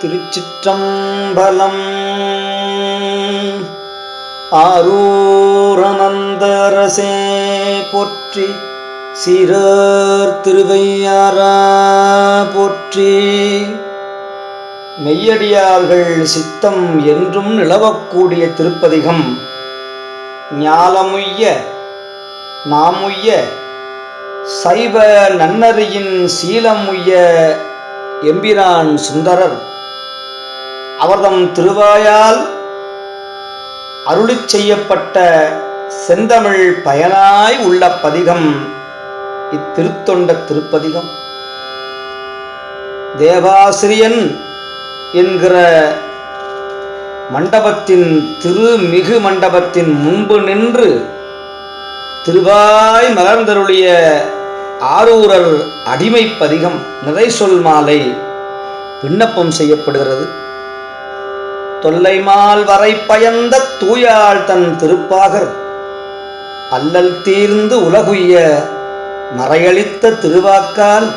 திருச்சிற்றம்பலம். ஆரூரனந்தரசே போற்றி சீரர் திருவையாரா போற்றி. மெய்யடியார்கள் சித்தம் என்றும் நிலவக்கூடிய திருப்பதிகம். ஞாலமுய்ய நாமுய்ய சைவ நன்னறியின் சீலமுய்ய எம்பிரான் சுந்தரர். அவர்தம் திருவாயால் அருளிச் செய்யப்பட்ட செந்தமிழ் பயனாய் உள்ள பதிகம் இத்திருத்தொண்ட திருப்பதிகம். தேவாசிரியன் என்கிற மண்டபத்தின் திருமிகு மண்டபத்தின் முன்பு நின்று திருவாய் மலர்ந்தருளிய ஆரூரர் அடிமை பதிகம் நிறை சொல் மாலை விண்ணப்பம் செய்யப்படுகிறது. தொல்லைமால் வரை பயந்த தூயாள் தன் திருப்பாகர். அல்லல் தீர்ந்து உலகுய்ய மறையளித்த திருவாக்கால்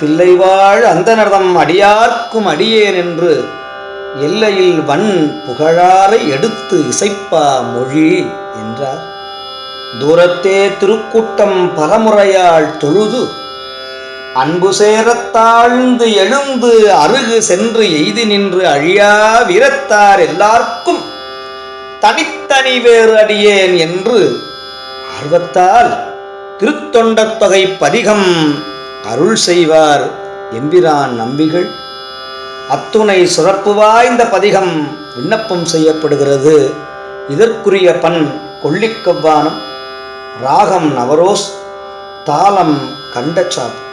தில்லைவாழ் அந்தனர்தம் அடியார்க்கும் அடியேன் என்று எல்லையில் வன் புகழாரை எடுத்து இசைப்பா மொழி என்றார். தூரத்தே திருக்கூட்டம் பலமுறையால் தொழுது அன்பு சேரத் தாழ்ந்து எழுந்து அருகு சென்று எய்தி நின்று அழியா வீரத்தார் எல்லார்க்கும் தனித்தனி வேறு அடியேன் என்று ஆர்வத்தால் திருத்தொண்டத் தொகை பதிகம் அருள் செய்வார் எம்பிரான் நம்பிகள். அத்துணை சிறப்பு வாய்ந்த பதிகம் விண்ணப்பம் செய்யப்படுகிறது. இதற்குரிய பண் கொள்ளிக்கவ்வானம் ராகம் நவரோஸ் தாளம் கண்டச்சாப்பு.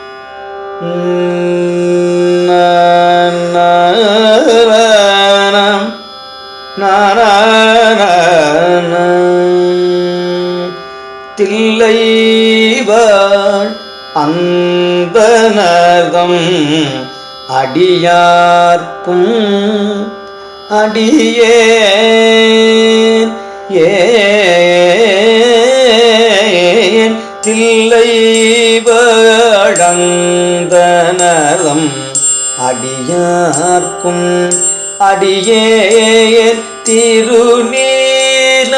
தில்லைவாள் அந்தனதம் அடியார்க்கும் அடியே ஏன் தில்லைவ வழந்தனரம் அடியார்க்கும் அடியே திருநீல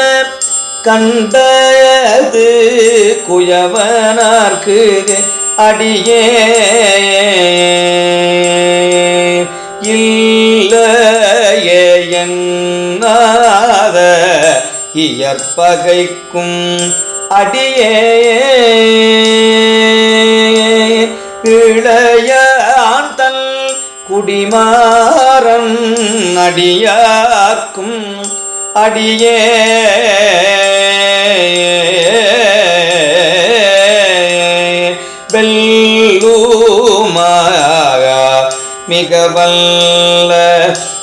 கண்டது குயவனார்க்கு அடியே இல்லையெங்காத இயற்பகைக்கும் அடியே குடிமாறன் அடியார்க்கும் அடியே வெல்லூமாக மிக வல்ல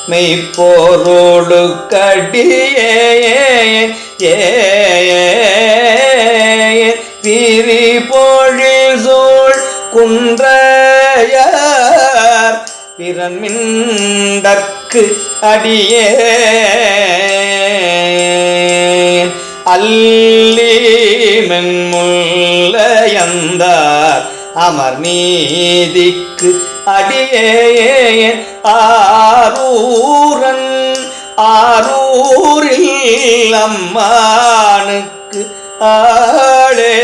மெய்ப்போரோடு கடியே ஏ திரி பொழில் சூழ் குன்ற பிறன்மிண்டற்கு அடியே. அல்லி மென்முல்லையந்தார் அமர் நீதிக்கு அடியே. ஆரூரன் ஆரூரில் அம்மானுக்கு ஆளே.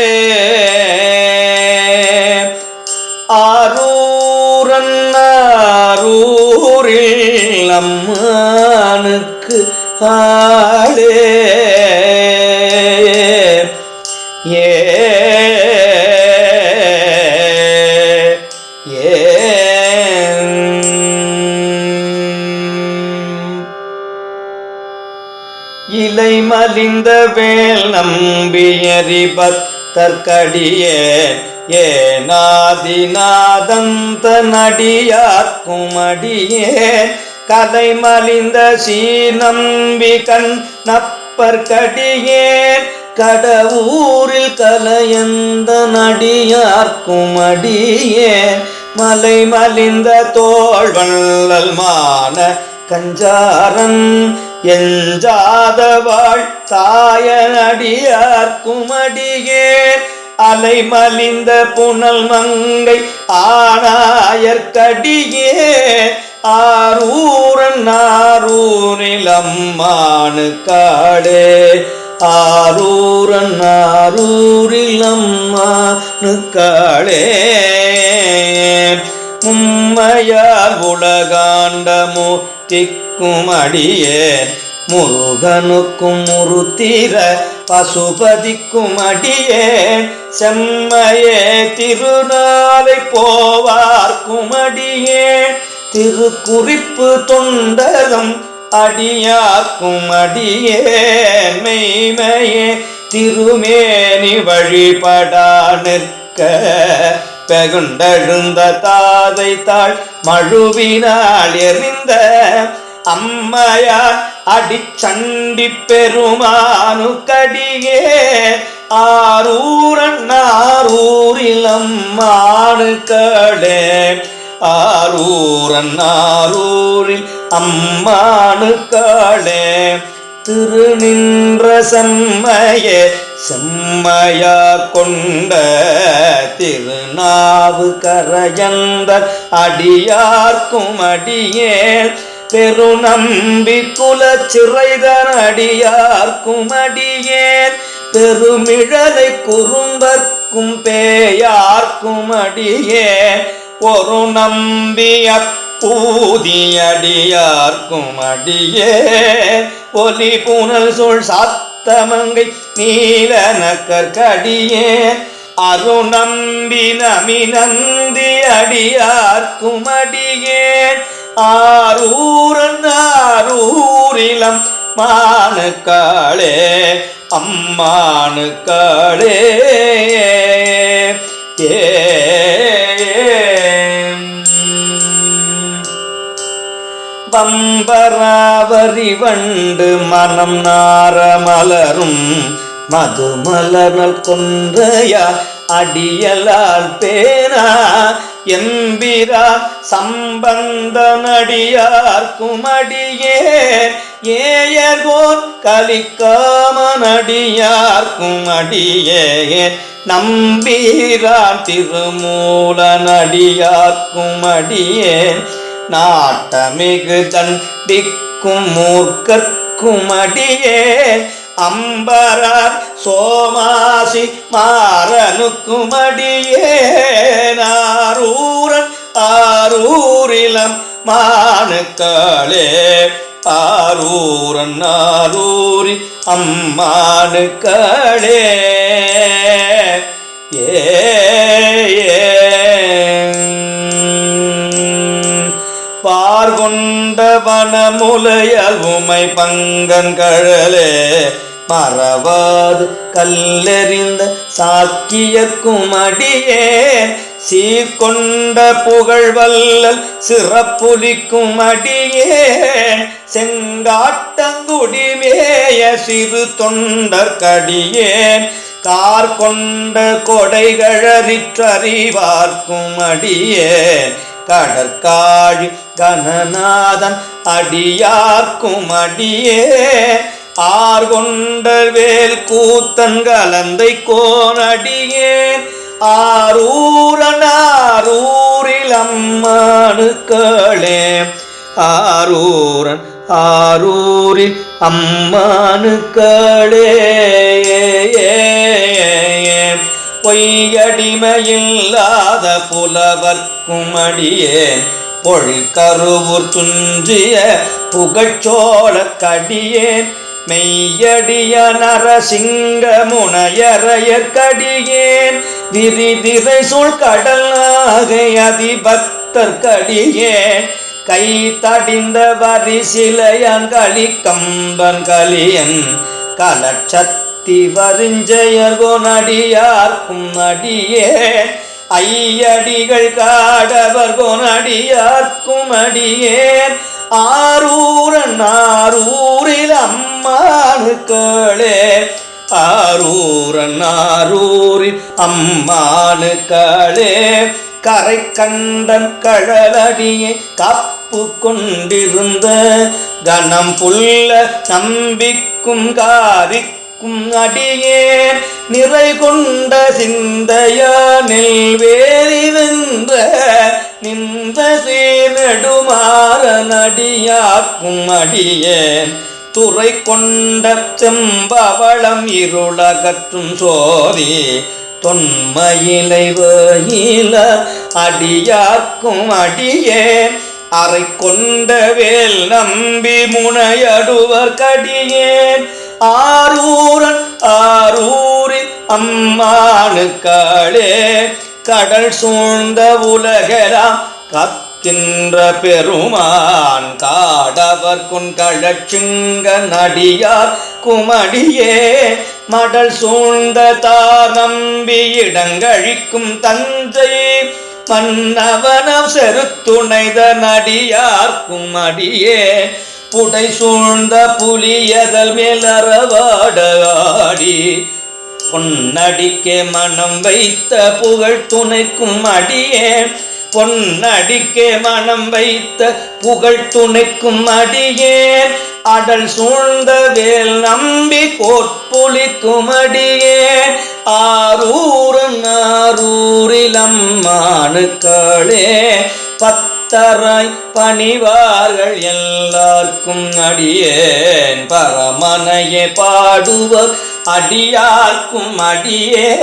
ஆரூ ஊரில் அம்மானுக்கு ஆளே. ஏ. இலை மலிந்த வேல் நம்பியறி பத்தற்கடியே. ஏனாதிநாதந்த நடியார்க்கும் அடியே கலை மலிந்த சீ நம்பி கண் நப்பற்கடியேன் கடவுரில் கலையந்த நடியார்க்கும் அடியேன் மலை மலிந்த தோல் வள்ளல் மான கஞ்சாரன் எஞ்சாதவாள் தாயனடியார்க்கும் அடியேன் அலை மலிந்த புனல் மங்கை ஆனாயற்கடியே ஆரூரன் ஆரூரில் அம்மானு காடே. ஆரூரன் ஆரூரில் அம்மானு காடே. மும்மையால் உலகாண்டமோ திக்கும் அடியே முருகனுக்கும் முருத்திர பசுபதிக்கும் அடியே. செம்மையே திருநாளை போவார் குமடியே. திருக்குறிப்பு தொண்டகம் அடியாக்கும் அடியே மெய்மையே திருமேனி வழிபடா நிற்க. பெகுண்டெழுந்த தாதை தாள் மழுவினால் எறிந்த அம்மையார் அடிச்சண்டி பெருமானு கடியே ஆரூரன் ஆரூரில் அம்மானு கடே ஆரூரன் ஆரூரில் அம்மானு திருநின்ற செம்மையே செம்மையா கொண்ட திருநாவு கரையந்த அடியார்க்கும் அடியே பெருநம்பி குல சிறைதன் அடியார்க்கும் அடியேன். பெருமிழலை குறும்பர்க்கும் பேயார்க்கும் அடியே ஒரு நம்பிய பூதியடியார்க்கும் அடியே. ஒலி புனல் சொல் சாத்தமங்கை நீல நக்கற்கடியே அருநம்பி நமி நந்தி அடியார்க்கும் அடியே. ஆரூரன் ஆரூரிலம் மானுக்காளே அம்மானுக்காளே ஏ. பம்பராவரி வண்டு மனம் நார மலரும் மதுமலர்னல் கொன்றையா அடியலால் பேனா. எம்பிரா சம்பந்த நடியார் குமடியே. ஏயர்போர் கலிக்காமனடியார்க்கும் அடியே. நம்பீரான் திருமூல நடியார்க்கும் அடியேன் நாட்டமிகு தண்டிக்கும் மூர்க்கற்கும் அடியே. அம்பரார் சோமாசி மாறனுக்கும் அடியே. நாரூரன் ஆரூரிலம் மானுக்களே ஆரூரன் ஆரூரி அம்மானுக்காளே. ஏ பார்கொண்ட வனமுலையால் உமை பங்கன் கழலே. மறவாது கல்லெறிந்த சாக்கியக்கும் அடியே சீர்கொண்ட புகழ் வல்லல் சிறப்புலிக்கும் அடியே. செங்காட்டங்குடிமேய சிறு தொண்டர் கடியே கார் கொண்ட கொடைகளறிற்றறிவார்க்கும் அடியே. கடற்காழி கணநாதன் அடியார்க்கும் அடியே. ஆர் கொண்ட வேல் கூத்தன் கலந்தை கோனடியேன் ஆரூரனாரூரிலம்மானுக்களே. ஆரூரன் ஆரூரில் அம்மானுக்களே. பொய்யடிமையில்லாத புலவர்க்கும் அடியே. பொழிக்கருவூர் துஞ்சிய புகச்சோழ கடியேன் மெய்யடிய நரசிங்க முனையறையற்கடியேன் விரிதிரை சொல் கடல் நாகை அதிபக்தர் கடியேன் கை தடிந்த வரி சிலையன் களி கம்பன் கலியன் கலட்சத்தி வரிஞ்செயர்கோன் நடியார்க்கும் அடியே ஐயடிகள் காடவர் கொனடியார்க்கும் அடியேன் ஆரூரன் ஆரூரில் அம்மானுக்களே ஆரூரன் ஆரூரில் அம்மானுக்களே கரை கண்டன் கழலடியே காப்பு கொண்டிருந்த கணம் புல்ல நம்பிக்கும் காரிக்கும் அடியே நிறை கொண்ட சிந்தையானில் வேலி நின்ற சீனடுமாற நடியாக்கும் அடியேன் துறை கொண்ட செம்பவளம் இருளகற்றும் சோதி தொன்மயிலை வயில அடியாக்கும் அடியே. அறை கொண்ட வேல் நம்பி முனையடுவர் கடியேன் ஆரூரன் ஆரூரி அம்மானு காளே கடல் சூழ்ந்த உலகெல்லாம் கக்கின்ற பெருமான் காடவர் கொண்கழச்சுங்க நடியார் குமடியே மடல் சூழ்ந்த தார் இடங்கழிக்கும் தந்தை மன்னவனம் செருத்துணைத நடியார்க்கும் அடியே புடை சூழ்ந்த புலியதல் மேலறவாடாடி பொன்னடிக்கே மனம் வைத்த புகழ் துணைக்கும் அடியே பொன்னடிக்கே மனம் வைத்த புகழ் துணைக்கும் அடியேன். அடல் சூழ்ந்த வேல் நம்பி கோட்புலிக்கும் அடியேன். ஆரூரன் ஆரூரிலம்மானுக்களே பத்தராய் பணிவார்கள் எல்லாருக்கும் அடியேன். பரமனையே பாடுவர் அடியார்க்கும் அடியே.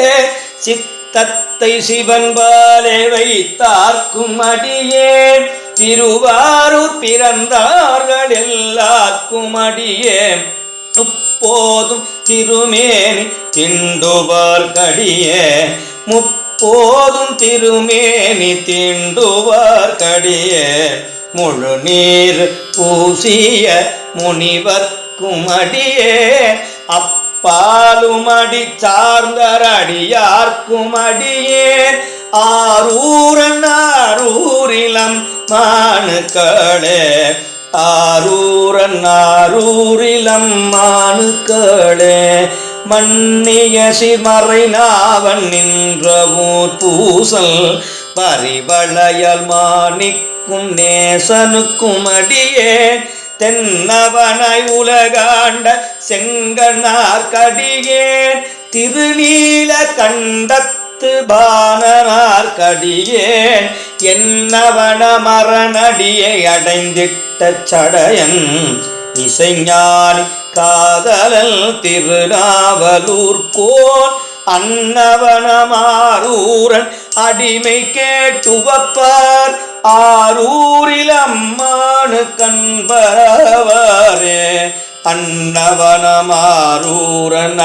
சித்தத்தை சிவன் பாலே வைத்தார்க்கும் அடியேன் திருவாரூர் பிறந்தார்கள் எல்லாருக்கும் அடியேன் முப்போதும் திருமேனி திண்டுவார் கடியே. முப்போதும் திருமேனி திண்டுவார் கடியே. முழு நீர் பூசிய முனிவர்க்கும் அடியே. அப்பாலும் பாலுமடி சார்ந்தர் அடியார்க்கும் அடியேன் ஆரூரன் ஆரூரிலம் மானுக்களே. ஆரூரன் ஆரூரிலம் மானுக்களே. மன்னிய சிமறை நாவன் நின்ற ஊர் பூசல். பரிவளையல் மாணிக்கும் நேசனுக்கும் அடியே. தென்னவனாய் உலகாண்ட செங்கனார்கடியேன் திருநீல கண்டத்து பானனார்கடியேன் என்னவன மரணடியை அடைந்திட்ட சடையன் இசைஞானி காதலல் திருநாவலூர்கோன் அன்னவனமாரூரன் அடிமை கேட்டுவப்பார் ஆரூரில் அம்மானு கண்பரவாரே அன்னவனமாரூரன்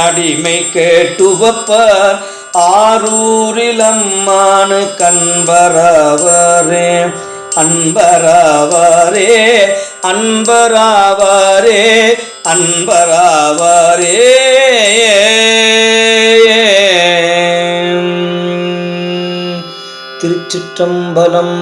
அடிமை கேட்டுவப்பார் ஆரூரில் அம்மானு கண்பரவரே அன்பராவாரே அன்பராவாரே அன்பராவாரே. திருச்சிற்றம்பலம்.